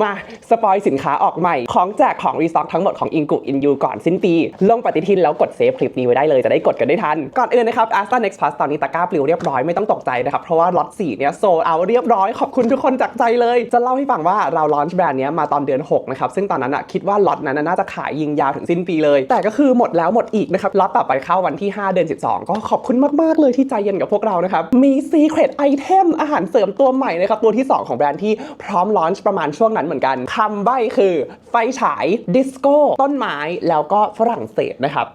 มาสปอยสินค้าออกใหม่ ของแจกของรีสต็อกทั้งหมดของอิงกุอินยูก่อนสิ้นปี ลงปฏิทินแล้วกดเซฟคลิปนี้ไว้ได้เลยจะได้กดกันได้ทัน ก่อนอื่นนะครับ a s t a Next Plus ตอนนี้ตะกร้าปลิวเรียบร้อยไม่ต้องตกใจนะครับ เพราะว่าล็อต4เนี่ยโซเอาเรียบร้อยขอบคุณทุกคนจากใจเลย จะเล่าให้ฟังว่าเราลอนช์แบรนด์เนี้ยมาตอนเดือน 6 นะครับ ซึ่งตอนนั้นอะคิดว่าล็อตนั้นน่ะน่าจะขายยิงยาวถึงสิ้นปีเลย แต่ก็คือหมดแล้วหมดอีกนะครับล็อตต่อไปเข้าวันที่ 5 เดือน 12 ก็ขอบคุณมากๆเลยที่ใจเย็นกับพวกเรานะครับมี Secret Item อาหารเสริมตัวใหม่นะครับตัวที่ 2 ของแบรนด์ที่พร้อมลอนช์ประมาณช่วงนั้นเหมือนกันคำใบ้คือไฟฉายดิสโก้ต้นไม้แล้วก็ฝรั่งเศสนะครับ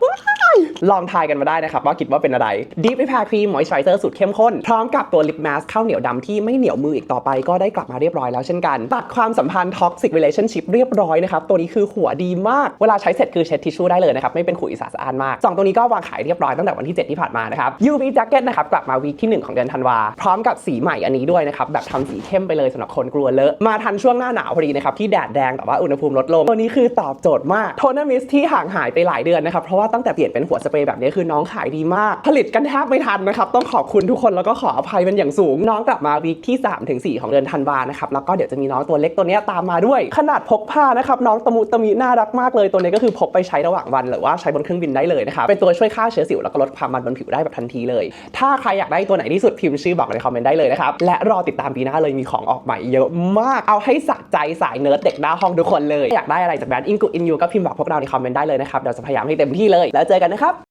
ลองทายกันมาได้นะครับว่าคิดว่าเป็นอะไร Deep Repair Cream Moisturizer สูตรเข้มข้น พร้อมกับตัวลิปมาสข้าวเหนียวดำที่ไม่เหนียวมืออีกต่อไปก็ได้กลับมาเรียบร้อยแล้วเช่นกัน ตัดความสัมพันธ์ Toxic Relationship เรียบร้อยนะครับ ตัวนี้คือหัวดีมาก เวลาใช้เสร็จคือเช็ดทิชชู่ได้เลยนะครับ ไม่เป็นขุยสะอาดมากสองตัวนี้ก็วางขายเรียบร้อยตั้งแต่วันที่ 7 ที่ผ่านมานะครับ UV Jacket นะครับกลับมาวีคที่ 1 ของเดือนธันวา พร้อมกับสีใหม่อันนี้ด้วยนะครับแบบทำสีเข้มไปเลยสำหรับคนกลัวเลอะมาทันช่วงหน้าหนาวพอดีนะครับที่แดดแดงแต่ว่าอุณหภูมิลดลงตัวนี้คือตอบโจทย์มากโทน n มิสที่ห่างหายไปหลายเดือนนะครับเพราะว่าตั้งแต่เปลี่ยนเป็นหัวสเปรย์แบบนี้คือน้องขายดีมาก ผลิตกันแทบไม่ทันนะครับ ต้องขอบคุณทุกคนแล้วก็ขออภัยเป็นอย่างสูง น้องกลับมาวีคที่3ถึง4ของเดือนธันวานะครับแล้วก็เดี๋ยวจะมีน้องตัวเล็กตัวนี้ตามมาด้วย ขนาดพกพานะครับน้องตะมุตะมิน่ารักมากเลยตัวนี้ก็คือพกไปใช้ระหว่างวันหรือว่าใช้บนเครื่องบินได้เลยนะครับเป็นตัวช่วยฆ่าเชื้อสิวแล้วก็ลดความมันบนผิวได้แบบทันทีเลย ถ้าใครอยากได้ตัวไหนที่สุดพิมพ์ชื่อบอกในคอมเมนต์ได้เลยนะครับและรอติดตามปีหน้าเลยมีของออกใหม่เยอะมากเอาให้สะใจสายเนิร์ดเด็กหน้าห้องทุกคนเลยอยากได้อะไรจากแบรนด์อินกุอินยูก็พิมพ์บอกพวกเราในคอมเมนต์ได้เลยนะครับเดี๋ยวจะพยายามให้เต็มที่เลยแล้วเจอกันนะครับ